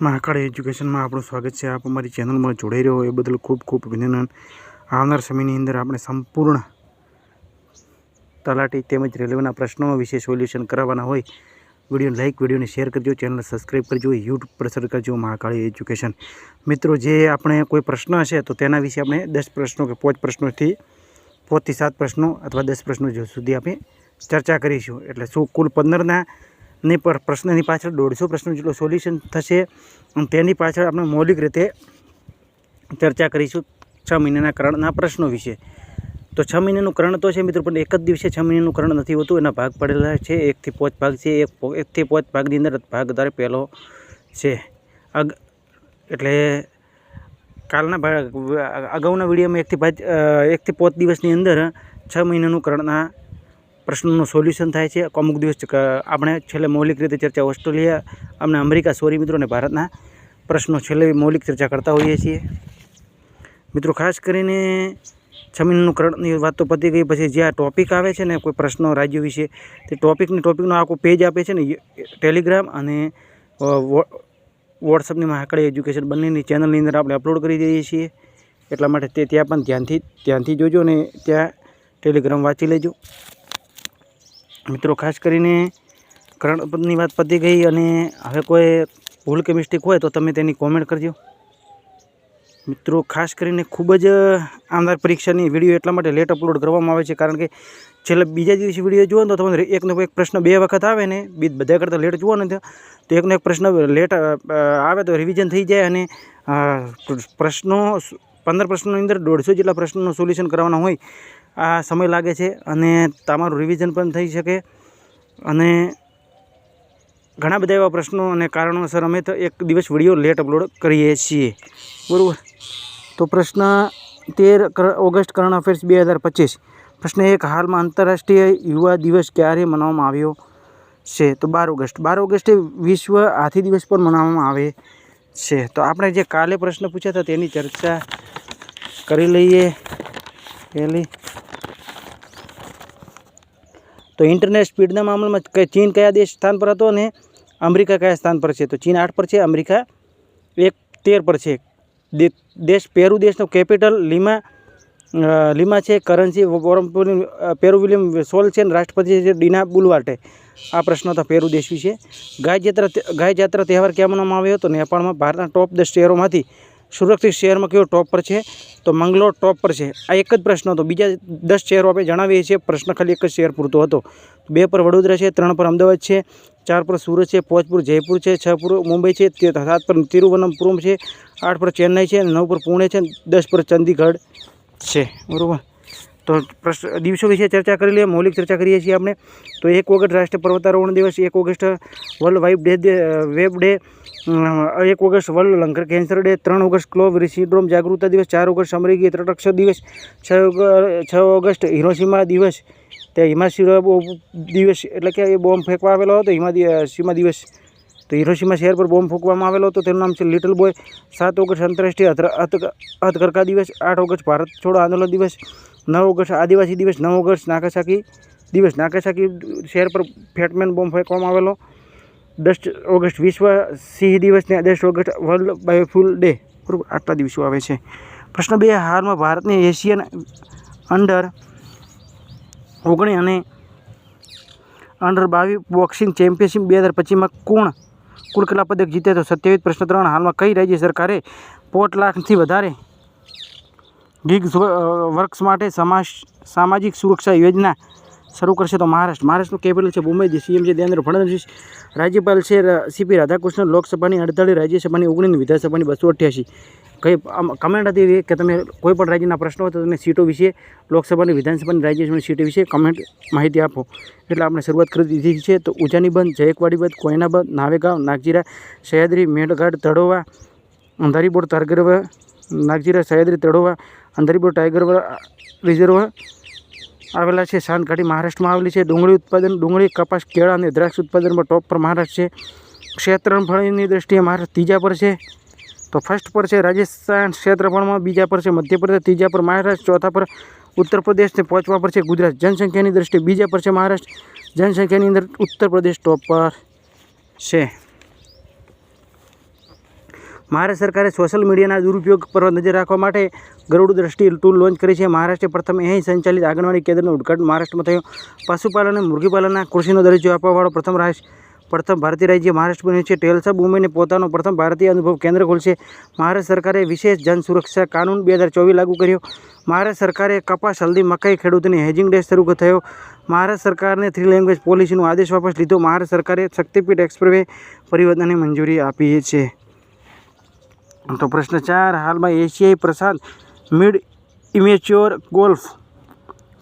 મહાકાળ એજ્યુકેશનમાં આપણું સ્વાગત છે. આપ અમારી ચેનલમાં જોડાઈ રહ્યો એ બદલ ખૂબ ખૂબ અભિનંદન. આવનાર સમયની અંદર આપણે સંપૂર્ણ તલાટી તેમજ રેલવેના પ્રશ્નો વિશે સોલ્યુશન કરાવવાના હોય વિડીયોને લાઇક વિડીયોને શેર કરજો ચેનલ સબસ્ક્રાઈબ કરજો, યુટ્યુબ પર કરજો મહાકાળી એજ્યુકેશન. મિત્રો, જે આપણે કોઈ પ્રશ્ન હશે તો તેના વિશે આપણે દસ પ્રશ્નો કે પાંચ પ્રશ્નોથી પાંચથી સાત પ્રશ્નો અથવા દસ પ્રશ્નો સુધી આપણે ચર્ચા કરીશું. એટલે શું કુલ પંદરના ની પર પ્રશ્નની પાછળ દોઢસો પ્રશ્નો જેટલું સોલ્યુશન થશે. તેની પાછળ આપણે મૌલિક રીતે ચર્ચા કરીશું છ મહિનાના કરણના પ્રશ્નો વિશે. તો છ મહિનાનું કરણ તો છે મિત્રો, પણ એક જ દિવસે છ મહિનાનું કરણ નથી હોતું. એના ભાગ પડેલા છે. એકથી પાંચ ભાગ છે. એક એકથી પાંચ ભાગની અંદર ભાગ ધારે પહેલો છે. અગ, એટલે કાલના ભાગ અગાઉના વિડીયોમાં એકથી પાંચ એકથી પાંચ દિવસની અંદર છ મહિનાનું કરણના પ્રશ્નોનું સોલ્યુશન થાય છે. અમુક દિવસ આપણે છેલ્લે મૌલિક રીતે ચર્ચા ઓસ્ટ્રેલિયા અને અમેરિકા, સોરી મિત્રો, અને ભારતના પ્રશ્નો છેલ્લે મૌલિક ચર્ચા કરતા હોઈએ છીએ. મિત્રો, ખાસ કરીને છ મહિનાનું કરણની વાત તો પતી ગઈ, પછી જે આ ટોપિક આવે છે ને, કોઈ પ્રશ્નો રાજ્યો વિશે, તે ટોપિકની ટોપિકનો આખો પેજ આપે છે ને ટેલિગ્રામ અને વોટ્સઅપની મહાકાળી એજ્યુકેશન બંનેની ચેનલની અંદર આપણે અપલોડ કરી દઈએ છીએ. એટલા માટે તે ત્યાં પણ ધ્યાનથી ધ્યાનથી જોજો અને ત્યાં ટેલિગ્રામ વાંચી લેજો. મિત્રો, ખાસ કરીને કરણપદની વાત પતી ગઈ અને હવે કોઈ ભૂલ કે મિસ્ટેક હોય તો તમે તેની કોમેન્ટ કરજો. મિત્રો, ખાસ કરીને ખૂબ જ આમદાર પરીક્ષાની વીડિયો એટલા માટે લેટ અપલોડ કરવામાં આવે છે, કારણ કે છેલ્લા બીજા દિવસે વીડિયો જુઓ તો તમને એકનો એક પ્રશ્ન બે વખત આવે ને, બી બધા કરતાં લેટ જુઓ ને તો એકનો એક પ્રશ્ન લેટ આવે તો રિવિઝન થઈ જાય અને પ્રશ્નો, પંદર પ્રશ્નોની અંદર દોઢસો જેટલા પ્રશ્નોનું સોલ્યુશન કરવાના હોય આ સમય લાગે છે અને તમારું રિવિઝન પણ થઈ શકે. અને ઘણા બધા એવા પ્રશ્નો અને કારણોસર અમે તો એક દિવસ વીડિયો લેટ અપલોડ કરીએ છીએ. બરાબર? તો પ્રશ્ન તેર ઓગસ્ટ કરંટ અફેર્સ બે હજાર પચીસ. પ્રશ્ન એક, હાલમાં આંતરરાષ્ટ્રીય યુવા દિવસ ક્યારે મનાવવામાં આવ્યો છે? તો બાર ઓગસ્ટ. બાર ઓગસ્ટે વિશ્વ હાથી દિવસ પણ મનાવવામાં આવે છે. તો આપણે જે કાલે પ્રશ્ન પૂછ્યા હતા તેની ચર્ચા કરી લઈએ. પહેલી. તો ઇન્ટરનેટ સ્પીડના મામલામાં ચીન કયા દેશ સ્થાન પર હતો અને અમેરિકા કયા સ્થાન પર છે? તો ચીન આઠ પર છે, અમેરિકા એક તેર પર છે. દેશ, પેરુ દેશનો કેપિટલ લીમા લીમા છે કરન્સી પેરુ વિલિયમ સોલ છે અને રાષ્ટ્રપતિ છે ડીના બુલવાટે આ પ્રશ્ન તો પેરુ દેશ વિશે. ગાય જાત્રા ગાય જાત્રા તહેવાર ક્યાં મનાવવામાં આવ્યો હતો? નેપાળમાં, ભારતના ટોપ દસ શહેરોમાંથી સુરક્ષિત શહેરમાં કયો ટોપ પર છે? તો મંગલોર ટોપ પર છે. આ એક જ પ્રશ્ન હતો. બીજા દસ શહેરો આપણે જણાવીએ છીએ. પ્રશ્ન ખાલી એક જ શહેર પૂરતો હતો. બે પર વડોદરા છે, ત્રણ પર અમદાવાદ છે, ચાર પર સુરત છે, પાંચ પર જયપુર છે, છ પર મુંબઈ છે સાત પર તિરુવનંતપુરમ છે, આઠ પર ચેન્નઈ છે નવ પર પુણે છે દસ પર ચંદીગઢ છે. બરાબર? તો પ્રશ્ન, દિવસો વિશે ચર્ચા કરી લઈએ, મૌલિક ચર્ચા કરીએ છીએ આપણે. તો એક ઓગસ્ટ રાષ્ટ્રીય પર્વતારોહણ દિવસ, એક August world wide day web day એક August world lung cancer day ત્રણ ઓગસ્ટ ક્લોવ સિન્ડ્રોમ જાગૃતતા દિવસ, ચાર ઓગસ્ટ અમેરિકી તટરક્ષક દિવસ, છ છ ઓગસ્ટ હિરોસીમા દિવસ, તે હિમાસીમા દિવસ, એટલે કે એ બોમ્બ ફેંકવા આવેલો હતો હિમાસીમા દિવસ. તો હિરોસીમા શહેર પર બોમ્બ ફૂંકવામાં આવેલો હતો, તેનું નામ છે લિટલ બોય સાત ઓગસ્ટ આંતરરાષ્ટ્રીય હથકરકા દિવસ, આઠ ઓગસ્ટ ભારત છોડો આંદોલન દિવસ, નવ ઓગસ્ટ આદિવાસી દિવસ, નવ ઓગસ્ટ નાકાસાકી દિવસ. નાકાસાકી શહેર પર ફેટમેન બોમ્બ ફેંકવામાં આવેલો. દસ ઓગસ્ટ વિશ્વ સિંહ દિવસ ને દસ ઓગસ્ટ વર્લ્ડ બાયોફ્યુલ ડે, બરાબર? આટલા દિવસો આવે છે. પ્રશ્ન બે, હાલમાં ભારતની એશિયન અંડર ઓગણીસ અને અંડર બાવીસ બોક્સિંગ ચેમ્પિયનશિપ બે હજાર પચીસમાં કોણ કુલ કેટલા પદક જીતે તો સત્યાવીસ, પ્રશ્ન ત્રણ, હાલમાં કઈ રાજ્ય સરકારે પોત લાખથી વધારે ગીગ વર્ક્સ માટે સમાજ, સામાજિક સુરક્ષા યોજના શરૂ કરશે તો મહારાષ્ટ્ર. મહારાષ્ટ્રનું કેપિટલ છે મુંબઈ સીએમ છે દેવેન્દ્ર ફડણવીસ, રાજ્યપાલ છે સીપી રાધાકૃષ્ણ લોકસભાની અડતાળીસ રાજ્યસભાની ઓગણીસ વિધાનસભાની બસો અઠ્યાસી. કઈ કમેન્ટ હતી કે તમે કોઈ પણ રાજ્યના પ્રશ્નો હોય તો તમે સીટો વિશે, લોકસભાની, વિધાનસભાની, રાજ્યસભાની સીટો વિશે કમેન્ટ માહિતી આપો. એટલે આપણે શરૂઆત કરી દીધી છે તો ઉજાની બંધ જયકવાડી બંધ કોયના બંધ નાવેગાંવ, નાગજીરા સહ્યાદ્રી મેળઘાટ તળોવા અંધારીબોર્ડ તારગરવ, નાગજીરા સહ્યાદ્રી તળોવા અંધારીબોર્ડ ટાઈગર રિઝર્વ આવેલા છે. શાંત મહારાષ્ટ્રમાં આવેલી છે. ડુંગળી ઉત્પાદન, ડુંગળી, કપાસ, કેળા અને દ્રાક્ષ ઉત્પાદનમાં ટોપ પર મહારાષ્ટ્ર છે. ક્ષેત્રફળની દ્રષ્ટિએ મહારાષ્ટ્ર ત્રીજા પર છે. તો ફર્સ્ટ પર છે રાજસ્થાન ક્ષેત્રફળમાં, બીજા પર છે મધ્યપ્રદેશ ત્રીજા પર મહારાષ્ટ્ર, ચોથા પર ઉત્તર પ્રદેશને પહોંચવા પર છે ગુજરાત. જનસંખ્યાની દ્રષ્ટિએ બીજા પર છે મહારાષ્ટ્ર. જનસંખ્યાની અંદર ઉત્તર પ્રદેશ ટોપ પર છે. મહારાષ્ટ્ર સરકારે સોશિયલ મીડિયાના દુરુપયોગ પર નજર રાખવા માટે ગરુડ દ્રષ્ટિ ટૂલ લોન્ચ કરી છે. મહારાષ્ટ્રે પ્રથમ અહીં સંચાલિત આંગણવાડી કેન્દ્રનું ઉદઘાટન મહારાષ્ટ્રમાં થયું. પશુપાલન અને મુર્ગીપાલનના કૃષિનો દરજ્જો આપવાવાળો પ્રથમ રાષ્ટ્ર, પ્રથમ ભારતીય રાજ્ય મહારાષ્ટ્ર બન્યું છે. ટેલસા વુમેને પોતાનો પ્રથમ ભારતીય અનુભવ કેન્દ્ર ખોલશે. મહારાષ્ટ્ર સરકારે વિશેષ જન સુરક્ષા કાનૂન બે હજાર ચોવીસ લાગુ કર્યો. મહારાષ્ટ્ર સરકારે કપાસ, હલ્દી, મકાઈ, ખેડૂતોની હેજિંગ ડે શરૂ થયો. મહારાષ્ટ્ર સરકારને થ્રી લેંગ્વેજ પોલિસીનો આદેશ વાપસ લીધો. મહારાષ્ટ્ર સરકારે શક્તિપીઠ એક્સપ્રેવે પરિવર્તનની મંજૂરી આપી છે. તો પ્રશ્ન ચાર, હાલમાં એશિયાઈ પ્રસાદ મિડ ઇમેચ્યોર ગોલ્ફ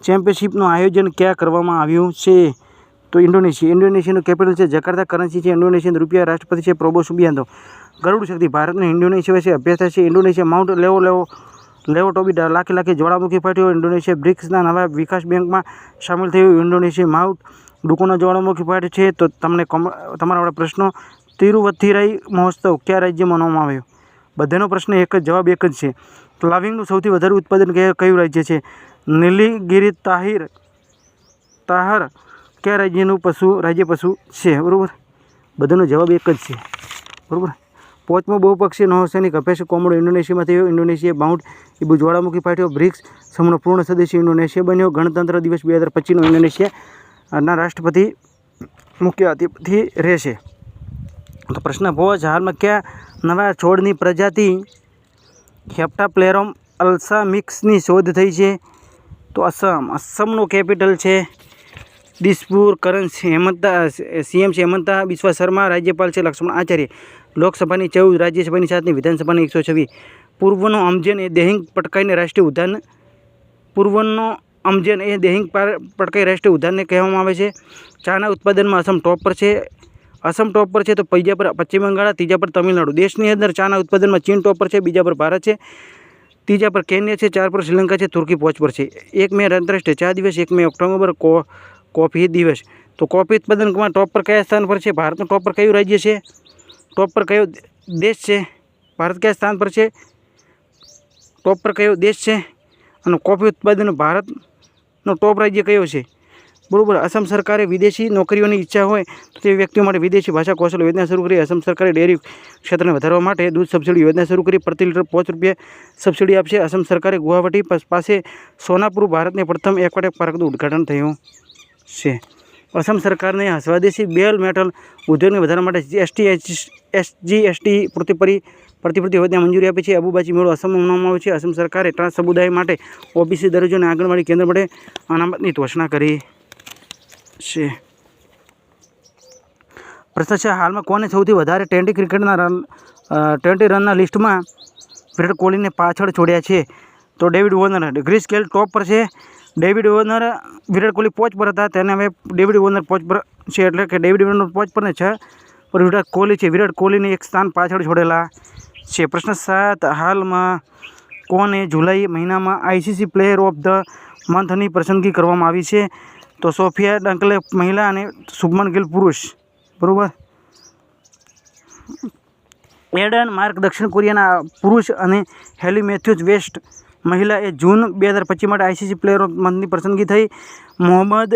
ચેમ્પિયનશિપનું આયોજન ક્યાં કરવામાં આવ્યું છે? તો ઇન્ડોનેશિયા, ઇન્ડોનેશિયાનું કેપિટલ છે જકાર્તા કરન્સી છે, ઇન્ડોનેશિયન રૂપિયા રાષ્ટ્રપતિ છે પ્રોબો સુબિયાંતો. ગરુડ શક્તિ ભારતને ઇન્ડોનેશિયા વિશે અભ્યાસ છે. ઇન્ડોનેશિયા માઉન્ટ લેવો લેવો લેવો ટોબી લાખે લાખે જ્વાળામુખી ફાટ્યો. ઇન્ડોનેશિયા બ્રિક્સના નવા વિકાસ બેંકમાં સામેલ થયું. ઇન્ડોનેશિયા માઉન્ટ ડુકોના જ્વાળામુખી ફાટ્યો છે. તો તમને તમારા પ્રશ્નો તિરુવથિરાઈ મહોત્સવ કયા રાજ્ય મનાવવામાં આવ્યો? બધાનો પ્રશ્ન એક જ, જવાબ એક જ છે. પ્લાવિંગનું સૌથી વધારે ઉત્પાદન કયા- રાજ્ય છે? નીલીગીરી, તાહિર, તાહર કયા રાજ્યનું પશુ, રાજ્ય પશુ છે? બરાબર? બધાનો જવાબ એક જ છે. બરાબર? પોચમો બહુપક્ષી નૌસૈનિક અભ્યાસ કોમડો ઇન્ડોનેશિયામાં થયો. ઇન્ડોનેશિયા બાઉન્ડ ઇબુ જ્વાળામુખી ફાટ્યો બ્રિક્સ સમૂહનો પૂર્ણ સદસ્ય ઇન્ડોનેશિયા બન્યો. ગણતંત્ર દિવસ બે હજાર પચીસનો ઇન્ડોનેશિયાના રાષ્ટ્રપતિ મુખ્ય અતિથિ રહેશે. તો પ્રશ્ન ભોજ હાલમાં કયા નવા છોડની પ્રજાતિ હેપ્ટાપ્લેરોમ અલ્સામિક્સની શોધ થઈ છે. તો અસમ અસમનું કેપિટલ છે દિસપુર કરન્સી હેમંતા, સીએમ છે હેમંતા બિસ્વા શર્મા, રાજ્યપાલ છે લક્ષ્મણ આચાર્ય. લોકસભાની ચૌદ, રાજ્યસભાની સાતની વિધાનસભાની એકસો છવ્વીસ. પૂર્વનો અમજન એ દેહિંગ પટકાઈને રાષ્ટ્રીય ઉદ્યાન. પૂર્વનો અમજન એ દેહિંગ પટકાઈ રાષ્ટ્રીય ઉદ્યાનને કહેવામાં આવે છે. ચાના ઉત્પાદનમાં અસમ ટોપ પર છે. અસમ ટોપ પર છે તો બીજા પર, પશ્ચિમ બંગાળ, ત્રીજા પર તમિલનાડુ. દેશની અંદર ચાના ઉત્પાદનમાં ચીન ટોપ પર છે, બીજા પર ભારત છે, ત્રીજા પર કેન્યા છે, ચાર પર શ્રીલંકા છે, તુર્કી પોચ પર છે. એક મે આંતરરાષ્ટ્રીય ચા દિવસ, એક મે ઓક્ટોબર કોફી દિવસ. તો કોફી ઉત્પાદનમાં ટોપ પર કયા સ્થાન પર છે? ભારતનું ટોપ પર કયું રાજ્ય છે? ટોપ પર કયો દેશ છે? ભારત કયા સ્થાન પર છે? ટોપ પર કયો દેશ છે? અને કોફી ઉત્પાદન ભારતનો ટોપ રાજ્ય કયો છે? બરોબર. આસામ સરકારે વિદેશી નોકરીઓની ઈચ્છા હોય તો તે વ્યક્તિઓ માટે વિદેશી ભાષા કૌશલ યોજના શરૂ કરી અસમ સરકારે ડેરી ક્ષેત્રને વધારવા માટે દૂધ સબસિડી યોજના શરૂ કરી પ્રતિ લીટર પાંચ રૂપિયા સબસિડી આપશે. અસમ સરકારે ગુવાહાટી પાસે સોનાપુર ભારતને પ્રથમ એક્વાટેક પાર્કનું ઉદ્ઘાટન થયું છે. આસામ સરકારને સ્વદેશી બેલ મેટલ ઉદ્યોગને વધારવા માટે એસટી, એસજી, એસટી પ્રતિપરી પ્રતિપૂર્તિ યોજના મંજૂરી આપી છે. અબુબાજી મેળો અસમ મનાવવામાં આવે છે. અસમ સરકારે ટ્રાન્સ સમુદાય માટે ઓબીસી દરજ્જો અને આંગણવાડી કેન્દ્ર માટે અનામતની ઘોષણા કરી છે પ્રશ્ન છે હાલમાં કોને સૌથી વધારે ટ્વેન્ટી ક્રિકેટના રન ટ્વેન્ટી રનના લિસ્ટમાં વિરાટ કોહલીને પાછળ છોડ્યા છે? તો David Warner, Chris Gayle top પર છે. ડેવિડ વોર્નર, વિરાટ કોહલી પોચ પર હતા, તેને હવે ડેવિડ વોર્નર પોચ પર છે, એટલે કે ડેવિડ વોર્નર પોચ પર ને છે પર વિરાટ કોહલી છે, વિરાટ કોહલીને એક સ્થાન પાછળ છોડેલા છે. પ્રશ્ન સાત, હાલમાં કોને જુલાઈ મહિનામાં આઈસીસી પ્લેયર ઓફ ધ મંથની પસંદગી કરવામાં આવી છે? તો સોફિયા ડંકલે મહિલા અને શુભમન ગિલ પુરુષ. બરાબર? એડન માર્ક, દક્ષિણ કોરિયાના પુરુષ અને હેલી મેથ્યુઝ વેસ્ટ મહિલા એ જૂન બે હજાર પચીસ માટે આઈસીસી પ્લેયર ઓફ મંથની પસંદગી થઈ. મોહમ્મદ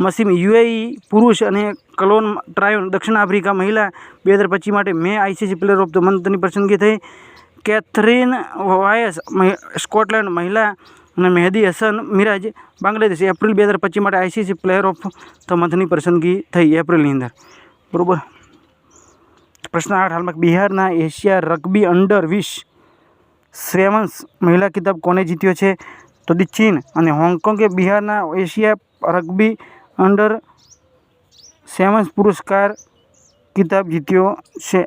મસીમ, યુએઈ પુરુષ અને કલોન ટ્રાયોન, દક્ષિણ આફ્રિકા મહિલા બે હજાર પચીસ માટે May ICC player of the મંથની પસંદગી થઈ. કેથરીન વાયસ સ્કોટલેન્ડ મહિલા અને મહેદી હસન મિરાજ બાંગ્લાદેશ એપ્રિલ બે હજાર પચીસ માટે આઈસીસી પ્લેયર ઓફ ધ મંથની પસંદગી થઈ એપ્રિલની અંદર. બરાબર? પ્રશ્ન આઠ, હાલમાં બિહારના એશિયા રગ્બી અંડર વીસ સેવન્સ મહિલા કિતાબ કોને જીત્યો છે? તો દી ચીન અને હોંગકોંગે બિહારના એશિયા રગ્બી અંડર સેવન્સ પુરસ્કાર કિતાબ જીત્યો છે.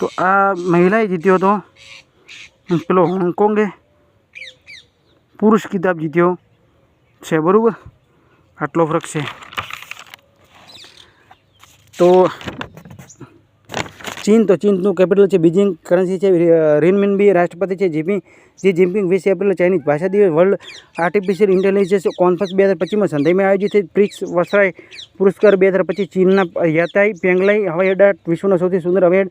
તો આ મહિલાએ જીત્યો હતો. પેલો હોંગકોંગે પુરુષ કિતાબ જીત્યો છે, બરાબર? આટલો ફરક છે. તો ચીન તો ચીનનું કેપિટલ છે, બીજિંગ કરન્સી છે રિનમિનબી રાષ્ટ્રપતિ છે જીપી જી જિનપિંગ વીસ એપ્રિલ ચાઇનીઝ ભાષા દિવસ વર્લ્ડ આર્ટિફિશિયલ ઇન્ટેલિજન્સ કોન્ફરન્સ બે હજાર પચીસમાં સંધાઈમાં આયોજિત થઈ પ્રિક્સ વસરાય પુરસ્કાર બે હજાર પચીસ ચીનના યાતાઈ, પેંગલાઈ હવાઈ અડ્ડા વિશ્વનો સૌથી સુંદર હવાઈ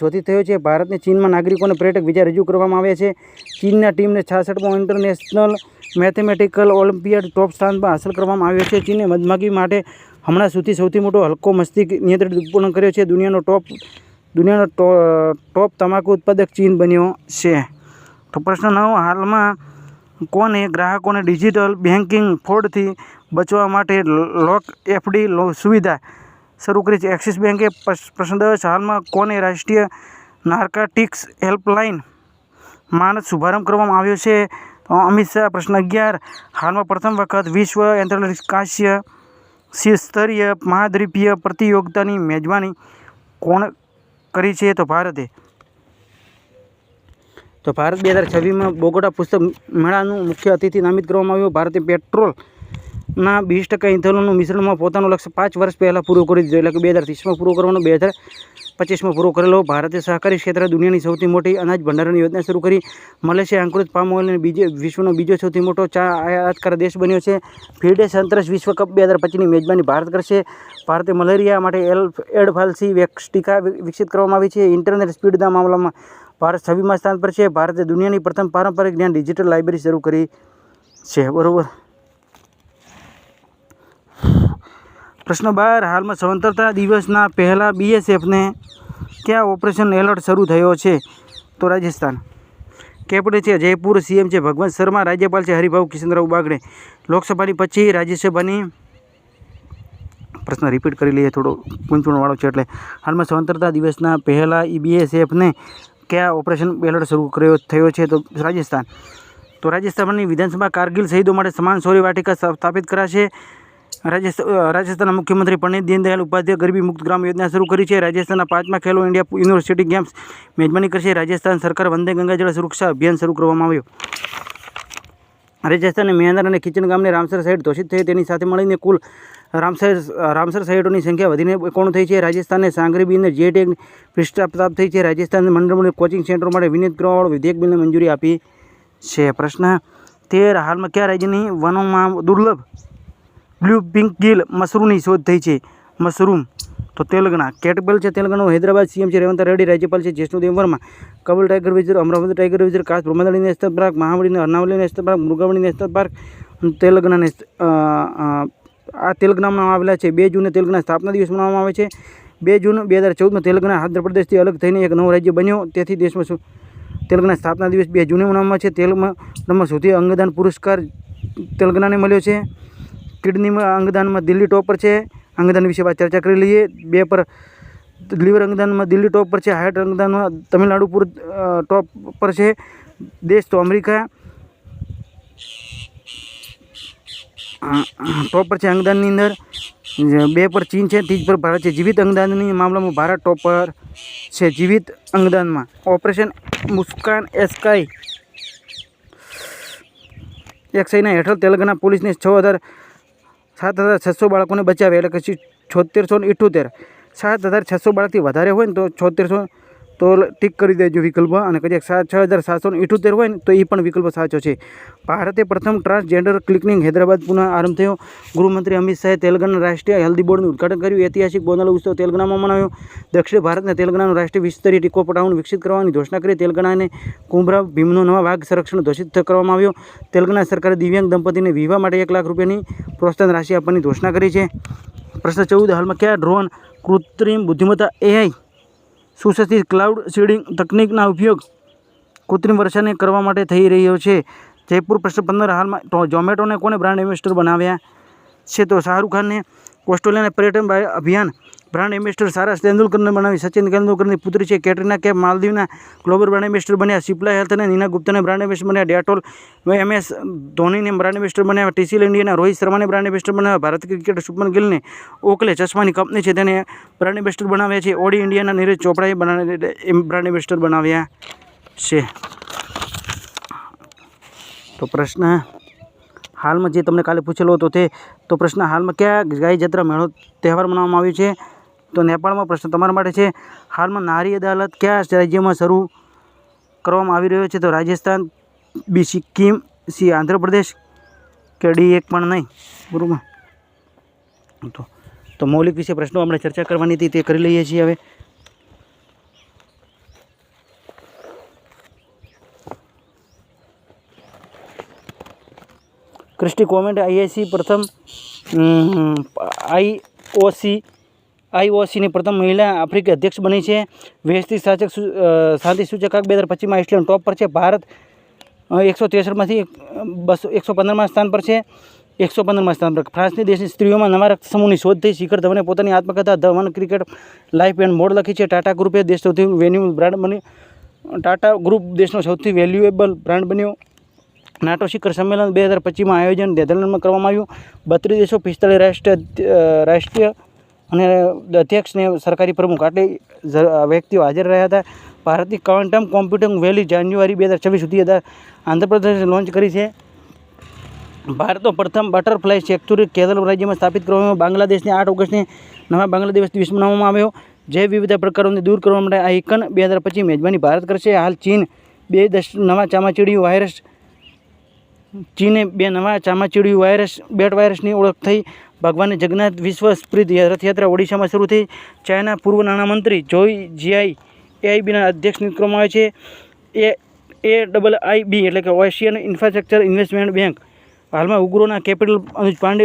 શોધી થયો છે. ભારતને ચીનમાં નાગરિકોને પર્યટક વિઝા રજૂ કરવામાં આવ્યા છે. ચીનના ટીમને છાસઠમો ઇન્ટરનેશનલ મેથેમેટિકલ ઓલિમ્પિયાડ ટોપ સ્થાન પર હાંસલ કરવામાં આવ્યો છે. ચીને મધમાગી માટે હમણાં સુધી સૌથી મોટો હલકો મસ્તિષ્ક નિયંત્રિત ઉત્પન્ન કર્યો છે. દુનિયાનો ટોપ દુનિયાનો ટોપ તમાકુ ઉત્પાદક ચીન બન્યો છે. તો પ્રશ્ન નવ હાલમાં કોને ગ્રાહકોને ડિજિટલ બેન્કિંગ ફ્રોડથી બચવા માટે લોક એફડી સુવિધા? શરૂ કરી છે. એક્સિસ પ્રશ- પ્રશ્ન હાલમાં કોને રાષ્ટ્રીય નાર્કાટિક્સ હેલ્પલાઇન માનદ શુભારંભ કરવામાં આવ્યો છે? તો અમિત શાહ, પ્રશ્ન અગિયાર. હાલમાં પ્રથમ વખત વિશ્વ આંતરરાષ્ટ્રીય શી સ્તરીય મહાદ્વીપીય પ્રતિયોગિતાની મેજબાની કોણ કરી છે? તો ભારતે. તો ભારત બે હજાર છવ્વીસમાં બોગોટા પુસ્તક મેળાનું મુખ્ય અતિથિ નામિત કરવામાં આવ્યું. ભારતે પેટ્રોલ ના વીસ ટકા ઇથેનોલનું મિશ્રણમાં પોતાનું લક્ષ્ય પાંચ વર્ષ પહેલાં પૂરું કરી દીધું, એટલે કે બે હજાર ત્રીસમાં પૂરું કરવાનું, બે હજાર પચીસમાં પૂરો કરેલો. ભારતે સહકારી ક્ષેત્રે દુનિયાની સૌથી મોટી અનાજ ભંડારણ યોજના શરૂ કરી. મલેશિયા અંકુરિત પામ ઓઇલને બીજે, વિશ્વનો બીજો સૌથી મોટો ચા આયાતકાર દેશ બન્યો છે. ફિડે સંતરસ વિશ્વ કપ બે હજાર પચીસની મેજબાની ભારત કરશે. ભારતે મલેરિયા માટે એલ, એડફાલસી વેક્સ ટીકા વિકસિત કરવામાં આવી છે. ઇન્ટરનેટ સ્પીડના મામલામાં ભારત છવ્વીસમાં સ્થાન પર છે. ભારતે દુનિયાની પ્રથમ પારંપરિક જ્ઞાન ડિજિટલ લાઇબ્રેરી શરૂ કરી છે. બરોબર? પ્રશ્ન બાર હાલમાં સ્વતંત્રતા દિવસના પહેલાં બીએસએફને ક્યાં ઓપરેશન એલર્ટ શરૂ થયો છે? તો રાજસ્થાન. કેપિટલ છે જયપુર, સીએમ છે ભગવંત શર્મા, રાજ્યપાલ છે હરિભાઉ કિશનરાવ બાગડે. લોકસભાની પછી રાજ્યસભાની પ્રશ્ન રિપીટ કરી લઈએ, થોડો પૂંચવણવાળો છે એટલે. હાલમાં સ્વતંત્રતા દિવસના પહેલાં બીએસએફને કયા ઓપરેશન એલર્ટ શરૂ કર્યો, થયો છે? તો રાજસ્થાન. તો રાજસ્થાનની વિધાનસભા કારગિલ શહીદો માટે સમાન શૌર્ય વાટિકા સ્થાપિત કરાશે. રાજસ્થાનના મુખ્યમંત્રી પંડિત દીનદયાળ ઉપાધ્યાય ગરીબી મુક્ત ગ્રામ યોજના શરૂ કરી છે. રાજસ્થાનના પાંચમા ખેલો ઇન્ડિયા યુનિવર્સિટી ગેમ્સ મેજબાની કરશે. રાજસ્થાન સરકાર વંદે ગંગા જળ સુરક્ષા અભિયાન શરૂ કરવામાં આવ્યું. રાજસ્થાનની મેંદર અને કિચન ગામને રામસર સાઇડ ઘોષિત થઈ. તેની સાથે મળીને કુલ રામસર રામસર સાઇટોની સંખ્યા વધીને એકોણ થઈ છે? રાજસ્થાનને સાંગરી બિલને જે ટેગ પૃષ્ઠા પ્રાપ્ત થઈ છે. રાજસ્થાન મંડળ કોચિંગ સેન્ટરો માટે વિનીત કરવાવાળો વિધેયક બિલને મંજૂરી આપી છે. પ્રશ્ન તેર. હાલમાં કયા રાજ્યની વનોમાં દુર્લભ બ્લુ પિંક ગીલ મશરૂમની શોધ થઈ છે. મશરૂમ તો તેલંગણા. કેટબલ છે તેલંગાણા હૈદરાબાદ સીએમ છે રેવંત રેડ્ડી, રાજ્યપાલ છે Jishnudev Varma Kawal tiger reserve Amravati tiger reserve કાચ બ્રહ્મદળી નેશનલ પાર્ક મહાવળી અરનાવલી national park Mrugavani national park Telangana આ તેલંગણામાં આવેલા છે. બે જૂને તેલંગણા સ્થાપના દિવસ મનાવવામાં આવે છે. બે જૂન બે હજાર ચૌદમાં તેલંગણા આંધ્રપ્રદેશથી અલગ થઈને એક નવો રાજ્ય બન્યો. તેથી દેશમાં શું તેલંગાણા સ્થાપના દિવસ બે જૂને મનાવવામાં છે. તેલંગણામાં સૌથી અંગદાન પુરસ્કાર તેલંગણાને મળ્યો છે. કિડનીમાં અંગદાનમાં દિલ્હી ટોપર છે. અંગદાન વિશે વાત ચર્ચા કરી લઈએ. બે પર લીવર અંગદાનમાં દિલ્હી ટોપ પર છે. હાર્ટ અંગદાનમાં તમિલનાડુ પૂર ટોપ પર છે. દેશ તો અમેરિકા. ટોપ પર છે અંગદાનની અંદર. બે પર ચીન છે. ત્રીજ પર ભારત છે. જીવિત અંગદાનની મામલામાં ભારત ટોપ પર છે. જીવિત અંગદાનમાં ઓપરેશન મુસ્કાન એસ્કાઈ. એક્સાઈના હેઠળ તેલંગાણા પોલીસને છ હજાર સાત હજાર છસો બાળકોને બચાવ્યા એટલે કે છોતેરસો ને ઇઠ્ઠોતેર સાત હજાર છસો બાળકથી વધારે હોય ને તો છોતેરસો તો ટીક કરી દેજો વિકલ્પ અને કદાચ છ હજાર સાતસો ઇઠોતેર હોય ને, તો એ પણ વિકલ્પ સાચો છે. ભારતે પ્રથમ ટ્રાન્સજેન્ડર ક્લિનિક હૈદરાબાદ પુનઃ આરંભ થયો. ગૃહમંત્રી અમિત શાહે તેલંગાણા રાષ્ટ્રીય હેલ્ધી બોર્ડનું ઉદઘાટન કર્યું. ઐતિહાસિક બોનાલ ઉત્સવ તેલંગાણામાં મનાવ્યો. દક્ષિણ ભારતને તેલંગાણાનું રાષ્ટ્રીય વિસ્તરીય ટીકો પટાઉન વિકસિત કરવાની ઘોષણા કરી. તેલંગાણાને કુંભરા ભીમનો નવા વાઘ સંરક્ષણ ઘોષિત કરવામાં આવ્યો. તેલંગાણા સરકારે દિવ્યાંગ દંપતીને વિવાહ માટે એક લાખ રૂપિયાની પ્રોત્સાહન રાશિ આપવાની ઘોષણા કરી છે. પ્રશ્ન ચૌદ, હાલમાં કયા ડ્રોન કૃત્રિમ બુદ્ધિમત્તા એઆઈ સુસજ્જિત ક્લાઉડ સીડિંગ તકનિકના ઉપયોગ કૃત્રિમ વર્ષાને કરવા માટે થઈ રહ્યો છે. જયપુર પ્રશ્ન પંદર હાલમાં ઝોમેટોને કોને બ્રાન્ડ એમ્બેસેડર બનાવ્યા છે? તો શાહરૂખ ખાનને ઓસ્ટ્રેલિયાના પર્યટન અભિયાન બ્રાન્ડ એમ્બેસેડર સારસ તેંડુલકરને બનાવી સચિન તેંડુલકરની પુત્રી છે. કેટરીના કેફ માલદીવના ગ્લોબલ બ્રાન્ડ એમ્બેસેડર બન્યા. સિપ્લા હેલ્થ અને નીના ગુપ્તાને બ્રાન્ડ એમ્બેસેડર બન્યા. ડેટોલ એમએસ ધોનીને બ્રાન્ડ એમ્બેસેડર બનાવ્યા ટીસીએલ ઇન્ડિયાના રોહિત શર્માને બ્રાન્ડ એમ્બેસેડર બનાવ્યા ભારત ક્રિકેટર શુભમન ગિલને ઓકલે ચશ્માની કંપની છે. તેને બ્રાન્ડ એમ્બેસેડર બનાવ્યા છે. ઓડી ઇન્ડિયાના નીરજ ચોપડાએ બ્રાન્ડ એમ્બેસેડર બનાવ્યા છે. તો પ્રશ્ન હાલમાં જે તમને કાલે પૂછેલો હતો તે, તો પ્રશ્ન હાલમાં કયા ગાય જત્રા મેળો તહેવાર મનાવવામાં આવ્યો છે? તો નેપાળમાં પ્રશ્ન તમારા માટે છે, હાલમાં નારી અદાલત કયા રાજ્યમાં શરૂ કરવામાં આવી રહ્યો છે? તો રાજસ્થાન, બી સિક્કિમ, સી આંધ્રપ્રદેશ, કે ડી એક પણ નહીં? બરાબર. તો તો મૌલિક વિશે પ્રશ્નો આપણે ચર્ચા કરવાની હતી, તે કરી લઈએ છીએ હવે. ક્રિસ્ટી કોમેન્ટ આઈઆઈસી પ્રથમ આઈઓસી આઈઓસીની પ્રથમ મહિલા આફ્રિકી અધ્યક્ષ બની છે. વૈશ્વિક શાસક શાંતિ સૂચકાંક બે હજાર પચીસમાં આઇસલેન્ડ ટોપ પર છે. ભારત એકસો ત્રેસઠમાંથી બસો, એકસો પંદરમાં સ્થાન પર છે. એકસો પંદરમાં સ્થાન પર. ફ્રાન્સની દેશની સ્ત્રીઓમાં નવા રક્ત સમૂહની શોધ થઈ. શિખર ધવને પોતાની આત્મકથા the cricket life and more લખી છે. ટાટા ગ્રુપે દેશ સૌથી વેન્યુ બ્રાન્ડ બની ટાટા ગ્રુપ દેશનો સૌથી વેલ્યુએબલ બ્રાન્ડ બન્યો. નાટો શિખર સંમેલન બે હજાર પચીસમાં આયોજન નેધરલેન્ડમાં કરવામાં આવ્યું. બત્રીસ દેશો પિસ્તાળીસ રાષ્ટ્રીય રાષ્ટ્રીય અને અધ્યક્ષને સરકારી પ્રમુખ આટલી વ્યક્તિઓ હાજર રહ્યા હતા. ભારતની ક્વોન્ટમ કોમ્પ્યુટિંગ વેલી જાન્યુઆરી બે હજાર છવ્વીસ સુધી આંધ્રપ્રદેશે લોન્ચ કરી છે. ભારતનો પ્રથમ બટરફ્લાય સેક્યુરી કેરળ રાજ્યમાં સ્થાપિત કરવામાં. બાંગ્લાદેશને આઠ ઓગસ્ટને નવા બાંગ્લાદેશ દિવસ મનાવવામાં આવ્યો. જે વિવિધ પ્રકારોને દૂર કરવા માટે આ એકન બે હજાર પચીસ મેજબાની ભારત કરશે. હાલ ચીન બે દસ નવા ચામાચીડિયું વાયરસ ચીને બે નવા ચામાચીડિયું વાયરસ, બેટ વાયરસની ઓળખ થઈ. ભગવાન જગન્નાથ વિશ્વ સ્પ્રીત રથયાત્રા ઓડિશામાં શરૂ થઈ. ચાઇના પૂર્વ નાણામંત્રી જોઈ જીઆઈ એઆઈબીના અધ્યક્ષ નિયુક્ત આવે છે. એ એ ડબલ આઈ બી એટલે કે ઓશિયન ઇન્ફ્રાસ્ટ્રક્ચર ઇન્વેસ્ટમેન્ટ બેંક. હાલમાં ઉગ્રોના કેપિટલ અનુજ પાંડે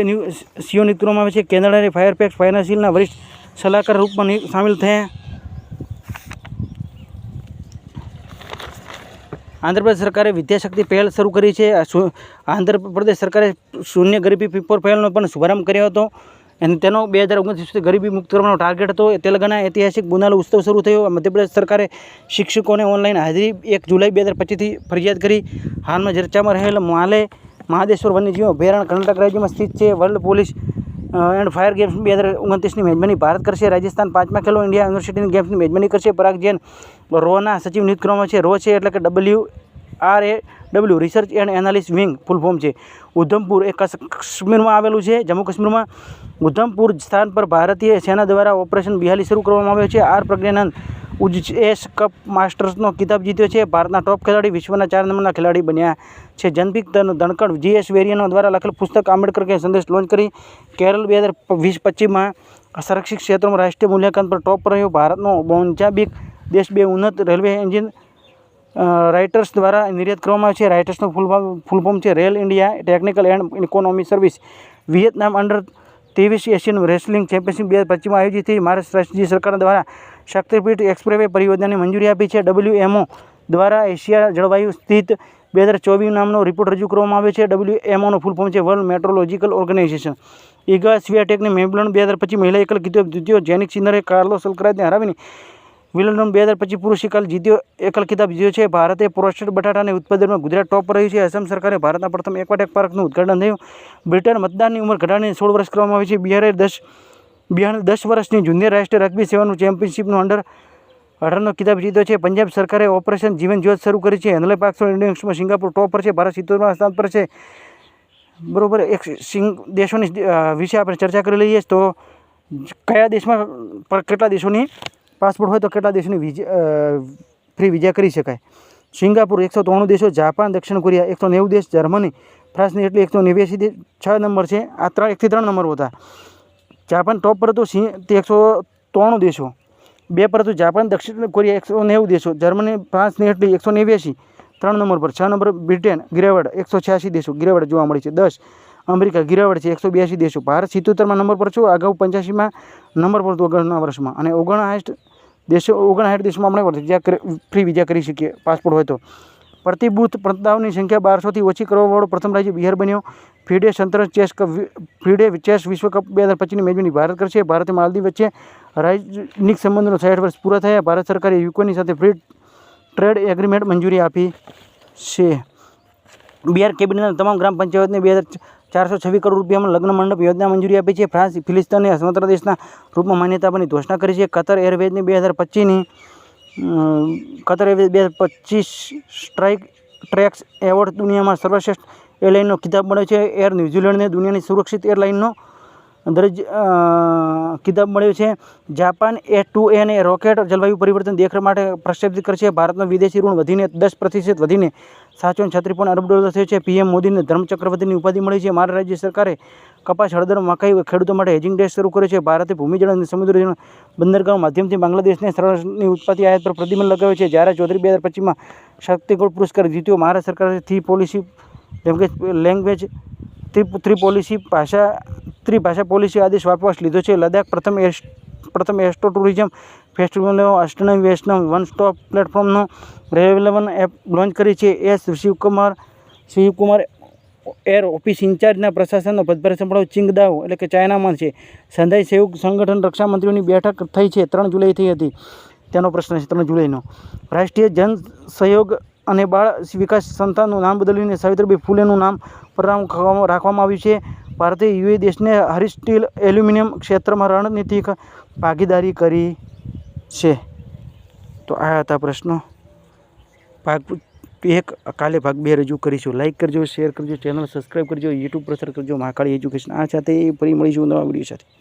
સીઓ નિયુક્ત આવે છે. કેનેડાની ફાયરપેક્સ ફાઇનાન્શિયલના વરિષ્ઠ સલાહકાર રૂપમાં સામેલ થયા. આંધ્રપ્રદેશ સરકારે વિદ્યાશક્તિ પહેલ શરૂ કરી છે. આંધ્રપ્રદેશ સરકારે શૂન્ય ગરીબી પીપોર પહેલનો પણ શુભારંભ કર્યો હતો. અને તેનો બે હજાર ઓગણત્રીસ સુધી ગરીબી મુક્ત કરવાનો ટાર્ગેટ હતો. તેલંગાના ઐતિહાસિક ગુનાલો ઉત્સવ શરૂ થયો. મધ્યપ્રદેશ સરકારે શિક્ષકોને ઓનલાઈન હાજરી એક જુલાઈ બે હજાર પચીસથી ફરજિયાત કરી. હાલમાં ચર્ચામાં રહેલ માલે મહાદેશ્વર વન્યજીવ અભયારણ્ય કર્ણાટક રાજ્યમાં સ્થિત છે. World police and fire games બે હજાર ઓગણત્રીસની મેજબાની ભારત કરશે, રાજસ્થાન પાંચમા ખેલો, ઇન્ડિયા યુનિવર્સિટીની ગેમ્સની મેજબાની કરશે, પરાગ જૈન રોના સચિવ નિયુક્ત કરવામાં છે, રો છે એટલે કે W R A W research and analyst wing full form છે. ઉધમપુર એ કાશ્મીરમાં આવેલું છે, જમ્મુ કાશ્મીરમાં ઉધમપુર સ્થાન પર ભારતીય સેના દ્વારા ઓપરેશન બિહાલી શરૂ કરવામાં આવ્યો છે. R Praggnanandhaa Uz chess cup માસ્ટર્સનો ખિતાબ જીત્યો છે. ભારતના ટોપ ખેલાડી વિશ્વના ચાર નંબરના ખેલાડી બન્યા છે. જનપિક જી જીએસ વેરિયનો દ્વારા લખેલ પુસ્તક આંબેડકર કે સંદેશ લોન્ચ કરી કેરળ બે હજાર વીસ પચીસમાં સંરક્ષિત ક્ષેત્રોમાં રાષ્ટ્રીય મૂલ્યાંકન પર ટોપ રહ્યો. ભારતનો બોન્જાબિક દેશ બે ઉન્નત રેલવે એન્જિન રાઇટર્સ દ્વારા નિર્યાત કરવામાં આવે છે. રાઇટર્સનો ફૂલ ફૂલ છે. Rail India technical and economy service Vietnam under ત્રેવીસ એશિયન રેસલિંગ ચેમ્પિયનશિપ બે હજાર પચીસમાં આયોજિત થઈ. સરકાર દ્વારા શક્તિપીઠ એક્સપ્રેવે પરિયોજનાને મંજૂરી આપી છે. ડબલ્યુએમઓ દ્વારા એશિયા જળવાયુ સ્થિત બે હજાર ચોવીસ નામનો રિપોર્ટ રજૂ કરવામાં આવ્યો છે. ડબલ્યુએમઓનો ફૂલ ફોર્મ છે વર્લ્ડ મેટ્રોલોજીકલ ઓર્ગેનાઇઝેશન. ઇગા સ્વિયાટેકની મેમ્બલન બે હજાર પચીસ મહિલા એકલ કિતાબ જીત્યો જેનિક સિન્નરે કાર્લો સલ્કરાજને હરાવીને વિલન્ડન બે હજાર પચીસ પુરુષ એકાલ જીત્યો એકલ કિતાબ જીત્યો છે. ભારતે પ્રોસ્ટેટ બટાટાને ઉત્પાદનમાં ગુજરાત ટોપ પર રહ્યું છે. અસમ સરકારે ભારતના પ્રથમ એક્વાટેક પાર્કનું ઉદ્ઘાટન થયું. બ્રિટન મતદાનની ઉંમર ઘટાડીને સોળ વર્ષ કરવામાં આવી છે. બિહારે દસ બિહાર દસ વર્ષની જુનિયર રાષ્ટ્રીય રગ્બી સેવાનું ચેમ્પિયનશિપનો અંડર અઢારનો કિતાબ જીત્યો છે. પંજાબ સરકારે ઓપરેશન જીવન જ્યોત શરૂ કરી છે. હેન્ડલે પાકસો ઇન્ડિયન્સમાં સિંગાપુર ટોપ પર છે. ભારત સિત્તોરમાં સ્થાન પર છે. બરાબર, એક સિંગ દેશોની વિશે આપણે ચર્ચા કરી લઈએ તો કયા દેશમાં કેટલા દેશોની પાસપોર્ટ હોય તો કેટલા દેશોની વિઝા ફ્રી વિઝા કરી શકાય? સિંગાપુર એકસો ત્રાણું દેશો, જાપાન, દક્ષિણ કોરિયા એકસો નેવું દેશ, જર્મની, ફ્રાન્સની એટલી એકસો નેવ્યાસી દેશ છ નંબર છે. આ ત્રણ, એકથી ત્રણ નંબર હતા. જાપાન ટોપ પર હતું સિંહ તે એકસો ત્રાણું દેશો. બે પર હતું જાપાન, દક્ષિણ કોરિયા એકસો નેવું દેશો, જર્મની, ફ્રાન્સની એટલી એકસો નેવ્યાસી ત્રણ નંબર પર, છ નંબર બ્રિટેન, ગિરાવડ, એકસો છ્યાસી દેશો, ગિરાવડ જોવા મળી છે, દસ. અમેરિકા, ગિરાવડ છે, એકસો બ્યાસી દેશો. ભારત સિત્તોતેરમાં નંબર પર છું, અગાઉ પંચ્યાસીમાં નંબર પર હતું અગાઉના વર્ષમાં. અને ઓગણસાઠ દેશો ઓગણસાઠ દેશોમાં આપણે કરી ફ્રી વિઝા કરી શકીએ, પાસપોર્ટ હોય તો. પ્રતિભૂત પ્રસ્તાવની સંખ્યા બારસોથી ઓછી કરવાવાળો પ્રથમ રાજ્ય બિહાર બન્યો. ફીડે સંતરસ ચેસ કપ ફીડે ચેસ વિશ્વકપ બે હજાર પચીસની મેજબાની ભારત કરશે. ભારત માલદીવ વચ્ચે રાજનિક સંબંધોનો સાઠ વર્ષ પૂરા થયા. ભારત સરકારે યુક્રેનની સાથે ફ્રી ટ્રેડ એગ્રીમેન્ટ મંજૂરી આપી છે. બિહાર કેબિનેટના તમામ ગ્રામ પંચાયતને બે હજાર ચારસો છવ્વીસ કરોડ રૂપિયામાં લગ્ન મંડપ યોજના મંજૂરી આપી છે. ફ્રાન્સ ફિલિસ્તીનને સ્વતંત્ર દેશના રૂપમાં માન્યતા આપવાની ઘોષણા કરી છે. કતર એરવેઝની બે હજાર પચીસની કતર એરવેઝ બે હજાર પચીસ સ્ટ્રાઇક ટ્રેક્સ એવોર્ડ દુનિયામાં સર્વશ્રેષ્ઠ એરલાઇનનો ખિતાબ મળ્યો છે. એર ન્યૂઝીલેન્ડને દુનિયાની સુરક્ષિત એરલાઇનનો દરજ કિતાબ મળ્યો છે. જાપાન એ ટુ એને રોકેટ જલવાયુ પરિવર્તન દેખરેખ માટે પ્રક્ષેપિત કરશે ભારતનો વિદેશી ઋણ વધીને દસ પ્રતિશત વધીને સાતસો છત્રીપણ અરબ ડોલર થયો છે. પીએમ મોદીને ધર્મચક્રવર્તીની ઉપાધિ મળી છે. મહારાષ્ટ્ર રાજ્ય સરકારે કપાસ, હળદર, મકાઈ ખેડૂતો માટે હેજિંગ ડેશ શરૂ કર્યો છે. ભારતે ભૂમિજળ અને સમુદ્ર બંદરગામ માધ્યમથી બાંગ્લાદેશને સરળની ઉત્પત્તિ આયાત પર પ્રતિબંધ લગાવ્યો છે. જ્યારે ચૌધરી બે હજાર પચીસમાં શક્તિગોળ પુરસ્કાર જીત્યો. મહારાષ્ટ્ર સરકારે થ્રી પોલિસી જેમ લેંગ્વેજ ત્રિ ત્રિ પોલિસી ભાષા, ત્રિભાષા પોલિસી આદેશ વાપસ લીધો છે. લદ્દાખ પ્રથમ એર પ્રથમ એસ્ટ્રો ટુરિઝમ ફેસ્ટિવલ અષ્ટનમ વૈષ્ણવ વન સ્ટોપ પ્લેટફોર્મનો રેવલેવન એપ લોન્ચ કરી છે. S. Shivakumar Shivakumar air office ઇન્ચાર્જના પ્રશાસનનો પદભાર સંભાળો ચિંગદાવ એટલે કે ચાઇનામાં છે. સંધાઈ સહયોગ સંગઠન રક્ષામંત્રીઓની બેઠક થઈ છે. ત્રણ જુલાઈ થઈ હતી. તેનો પ્રશ્ન છે, ત્રણ જુલાઈનો. રાષ્ટ્રીય જન સહયોગ અને બાળ વિકાસ સંસ્થાનું નામ બદલીને સાવિત્રીબાઈ ફૂલેનું નામ પરનામ રાખવામાં આવ્યું છે. ભારતે યુએ દેશને હરીશ સ્ટીલ એલ્યુમિનિયમ ક્ષેત્રમાં રણનીતિક ભાગીદારી કરી છે. તો આ હતા પ્રશ્નો. ભાગ એક, કાલે ભાગ બે રજૂ કરીશું. લાઇક કરજો શેર કરજો ચેનલ સબસ્ક્રાઈબ કરજો યુટ્યુબ પર કરજો, મહાકાળી એજ્યુકેશન આ સાથે ફરી મળીશું નવા વીડિયો સાથે.